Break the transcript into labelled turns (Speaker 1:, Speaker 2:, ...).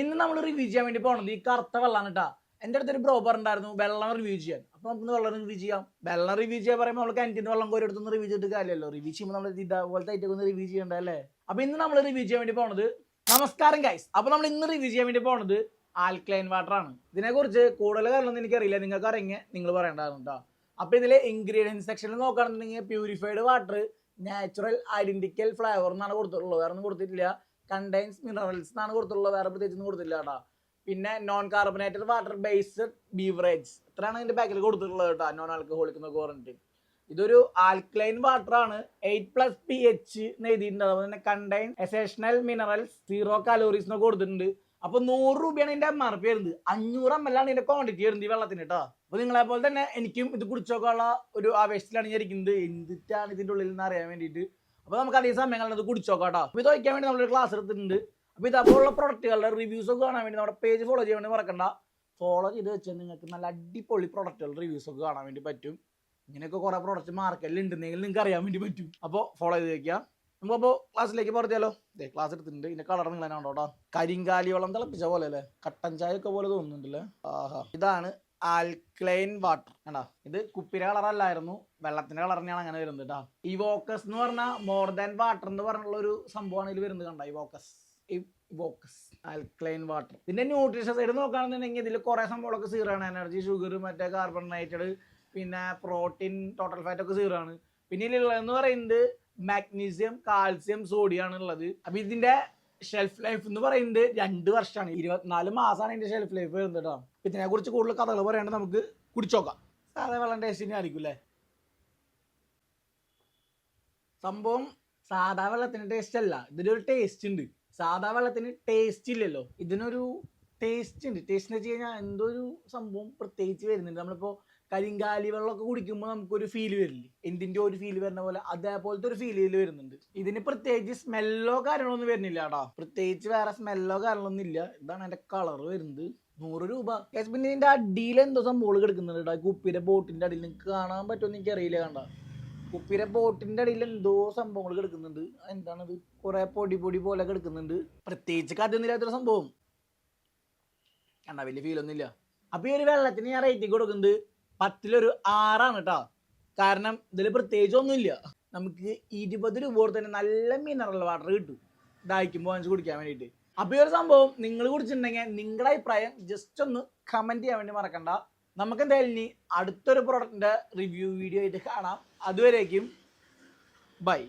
Speaker 1: ഇന്ന് നമ്മൾ റിവ്യൂ ചെയ്യാൻ വേണ്ടി പോകണത് ഈ കറുത്ത വെള്ളമാണ് കേട്ടാ എന്റെ അടുത്തൊരു ബ്രോബർ ഉണ്ടായിരുന്നു വെള്ളം റിവ്യൂ ചെയ്യാൻ. അപ്പൊ നമുക്ക് വെള്ളം റിവ്യൂ ചെയ്യാം. വെള്ളം റിവ്യൂ ചെയ്യാൻ പറയുമ്പോൾ നമ്മൾ കിണറ്റിന് വെള്ളം കോരി എടുത്തൊന്ന് റിവ്യൂ ചെയ്തിട്ട് കാര്യമല്ലോ റിവ്യൂ ചെയ്യുമ്പോൾ നമ്മൾ ഇതേപോലത്തെ ഐറ്റം ഒന്ന് റിവ്യൂ ചെയ്യണ്ടല്ലേ അപ്പൊ ഇന്ന് നമ്മൾ റിവ്യൂ ചെയ്യാൻ വേണ്ടി പോണത് നമസ്കാരം ഗൈസ് അപ്പൊ നമ്മൾ ഇന്ന് റിവ്യൂ ചെയ്യാൻ വേണ്ടി പോണത് ആൽക്ലൈൻ വാട്ടർ ആണ്. ഇതിനെക്കുറിച്ച് കൂടുതൽ കാര്യമൊന്നും എനിക്കറിയില്ല. നിങ്ങൾക്ക് അറിയെങ്കിൽ നിങ്ങൾ പറയേണ്ടതാണ് കേട്ടോ അപ്പൊ ഇതിലെ ഇൻഗ്രീഡിയൻസ് സെക്ഷനിൽ നോക്കുകയാണെന്നുണ്ടെങ്കിൽ purified water natural identical flavour എന്നാണ് കൊടുത്തിട്ടുള്ളത്. വേറെ ഒന്നും കൊടുത്തിട്ടില്ല. കണ്ടെയ്ൻസ് മിനറൽസ് എന്നാണ് കൊടുത്തിട്ടുള്ളത്. വേറെ പ്രത്യേകിച്ചൊന്നും കൊടുത്തില്ല കേട്ടോ. പിന്നെ non carbonated water based beverage ഇത്രയാണ് അതിന്റെ ബാക്കിൽ കൊടുത്തിട്ടുള്ളത് കേട്ടോ നോൺ ആൽക്കഹോളിക് എന്നൊക്കെ പറഞ്ഞിട്ട്. ഇതൊരു ആൽക്ലൈൻ വാട്ടർ ആണ്. എയ്റ്റ് പ്ലസ് പി എച്ച് എന്ന് എഴുതിയിട്ടുണ്ട്. അതുപോലെ തന്നെ contain essential minerals zero calories എന്നൊക്കെ കൊടുത്തിട്ടുണ്ട്. അപ്പൊ നൂറ് രൂപയാണ് ഇതിന്റെ എം ആർ പി വരുന്നത്. അഞ്ഞൂറ് എം എൽ ആണ് ഇതിന്റെ ക്വാണ്ടിറ്റി വരുന്നത് ഈ വെള്ളത്തിന് കേട്ടോ. അപ്പൊ നിങ്ങളെ പോലെ തന്നെ എനിക്കും ഇത് കുടിച്ചോക്കാനുള്ള ഒരു ആവേശത്തിലാണ് ഞാൻ ഇരിക്കുന്നത്. എന്തിട്ടാണ് ഇതിന്റെ ഉള്ളിൽ നിന്ന് അറിയാൻ വേണ്ടിയിട്ട് അപ്പൊ നമുക്ക് അതേ സമയങ്ങളിൽ അത് കുടിച്ചോക്കാം കേട്ടോ അപ്പൊ ഇത് വയ്ക്കാൻ വേണ്ടി നമ്മളൊരു ക്ലാസ് എടുത്തിട്ടുണ്ട്. അപ്പൊ ഇതേപോലുള്ള പ്രൊഡക്റ്റുകളുടെ റിവ്യൂസ് ഒക്കെ കാണാൻ വേണ്ടി നമ്മുടെ പേജ് ഫോളോ ചെയ്യാൻ വേണ്ടി മറക്കണ്ട. ഫോളോ ചെയ്ത് വെച്ചാൽ നിങ്ങൾക്ക് നല്ല അടിപൊളി പ്രൊഡക്റ്റുകളുടെ റിവ്യൂസ് ഒക്കെ കാണാൻ വേണ്ടി പറ്റും. ഇങ്ങനെയൊക്കെ കുറെ പ്രൊഡക്റ്റ് മാർക്കറ്റിൽ ഉണ്ടെന്നെങ്കിൽ നിങ്ങൾക്ക് അറിയാൻ വേണ്ടി പറ്റും. അപ്പോൾ ഫോളോ ചെയ്ത് വെക്കുക. നമുക്കപ്പോൾ ക്ലാസ്സിലേക്ക് പറഞ്ഞാലോ? ദേ ക്ലാസ് എടുത്തിട്ടുണ്ട്. ഇതിന്റെ കളർ നിങ്ങൾ തന്നെ കരിങ്കാലി വെള്ളം തിളപ്പിച്ച പോലെ അല്ലേ? കട്ടൻ ചായ ഒക്കെ പോലെ തോന്നുന്നുണ്ടല്ലേ? ആഹാ. ഇതാണ് ആൽക്ലൈൻ വാട്ടർ കണ്ടോ? ഇത് കുപ്പിര കളറല്ലായിരുന്നു വെള്ളത്തിന്റെ കളർ തന്നെയാണ് അങ്ങനെ വരുന്നത് കേട്ടോ വോക്കസ് എന്ന് പറഞ്ഞാൽ മോർ ദാൻ വാട്ടർ എന്ന് പറഞ്ഞുള്ള ഒരു സംഭവമാണ് ഇതിൽ വരുന്നത് കണ്ടോ? ഈ വോക്കസ് ആൽക്ലൈൻ വാട്ടർ ഇതിന്റെ ന്യൂട്രീഷൻ സൈഡ് നോക്കുകയാണെന്നുണ്ടെങ്കിൽ ഇതിൽ കുറെ സംഭവങ്ങളൊക്കെ സീറോ ആണ്. എനർജി ഷുഗർ മറ്റേ കാർബണേറ്റഡ് പിന്നെ പ്രോട്ടീൻ ടോട്ടൽ ഫാറ്റ് ഒക്കെ സീറോ ആണ്. പിന്നെ ഇതിലുള്ളതെന്ന് പറയുന്നത് മാഗ്നീഷ്യം കാൽസ്യം സോഡിയം ആണ് ഉള്ളത് അപ്പൊ ഇതിന്റെ ഷെൽഫ് ലൈഫ് എന്ന് പറയുന്നത് രണ്ട് വർഷമാണ് ഇരുപത്തിനാല് മാസമാണ് എന്റെ ഷെൽഫ് ലൈഫ് വരുന്നത് കേട്ടോ ഇതിനെ കുറിച്ച് കൂടുതൽ കഥകൾ പറയാണ്ട് നമുക്ക് കുടിച്ചോക്കാം സാധാ വെള്ളം ടേസ്റ്റിന് ആയിരിക്കും അല്ലേ സംഭവം സാധാ വെള്ളത്തിന് ടേസ്റ്റ് അല്ല. ഇതിനൊരു ടേസ്റ്റ് ഉണ്ട്. സാധാ വെള്ളത്തിന് ടേസ്റ്റ് ഇല്ലല്ലോ. ഇതിനൊരു ടേസ്റ്റ് ഉണ്ട്. ടേസ്റ്റ് എന്ന് വെച്ച് കഴിഞ്ഞാൽ എന്തോ ഒരു സംഭവം പ്രത്യേകിച്ച് വരുന്നുണ്ട്. നമ്മളിപ്പോ കരിങ്കാലി വെള്ളമൊക്കെ കുടിക്കുമ്പോൾ നമുക്കൊരു ഫീൽ വരില്ലേ? എന്തിന്റെ ഒരു ഫീൽ വരുന്ന പോലെ അതേപോലത്തെ ഒരു ഫീൽ ഇതിൽ വരുന്നുണ്ട്. ഇതിന് പ്രത്യേകിച്ച് സ്മെല്ലോ കാര്യങ്ങളൊന്നും വരുന്നില്ല കേട്ടോ. പ്രത്യേകിച്ച് വേറെ സ്മെല്ലോ കാര്യങ്ങളൊന്നും ഇല്ല. ഇതാണ് എന്റെ കളർ വരുന്നത്. നൂറ് രൂപ. പിന്നെ ഇതിന്റെ അടിയിൽ എന്തോ സംഭവം കിടക്കുന്നുണ്ട് കേട്ടോ. കുപ്പിയുടെ ബോട്ടിന്റെ അടിയിൽ. നിങ്ങൾക്ക് കാണാൻ പറ്റുമെന്ന് എനിക്ക് അറിയില്ല കണ്ട. കുപ്പിയുടെ ബോട്ടിന്റെ അടിയിൽ എന്തോ സംഭവങ്ങൾ കിടക്കുന്നുണ്ട്. എന്താണത് കുറെ പൊടി പൊടി പോലെ കിടക്കുന്നുണ്ട്. പ്രത്യേകിച്ച് കഥയൊന്നുമില്ലാത്തൊരു സംഭവം. കണ്ട വലിയ ഫീൽ ഒന്നുമില്ല. അപ്പൊ ഈ ഒരു വെള്ളത്തിന് ഞാൻ റേറ്റിംഗ് കൊടുക്കുന്നത് പത്തിലൊരു ആറാണ് കേട്ടോ കാരണം ഇതിൽ പ്രത്യേകിച്ച് ഒന്നുമില്ല. നമുക്ക് ഇരുപത് രൂപ കൊടുത്ത് തന്നെ നല്ല മിനറൽ വാട്ടർ കിട്ടും. ദാഹിക്കുമ്പോൾ വാങ്ങിച്ച് കുടിക്കാൻ വേണ്ടിയിട്ട്. അപ്പൊ ഈ ഒരു സംഭവം നിങ്ങൾ കുടിച്ചിട്ടുണ്ടെങ്കിൽ നിങ്ങളുടെ അഭിപ്രായം ജസ്റ്റ് ഒന്ന് കമന്റ് ചെയ്യാൻ വേണ്ടി മറക്കണ്ട. നമുക്ക് എന്തായാലും ഇനി അടുത്തൊരു പ്രോഡക്റ്റിന്റെ റിവ്യൂ വീഡിയോ ആയിട്ട് കാണാം. അതുവരേക്കും ബൈ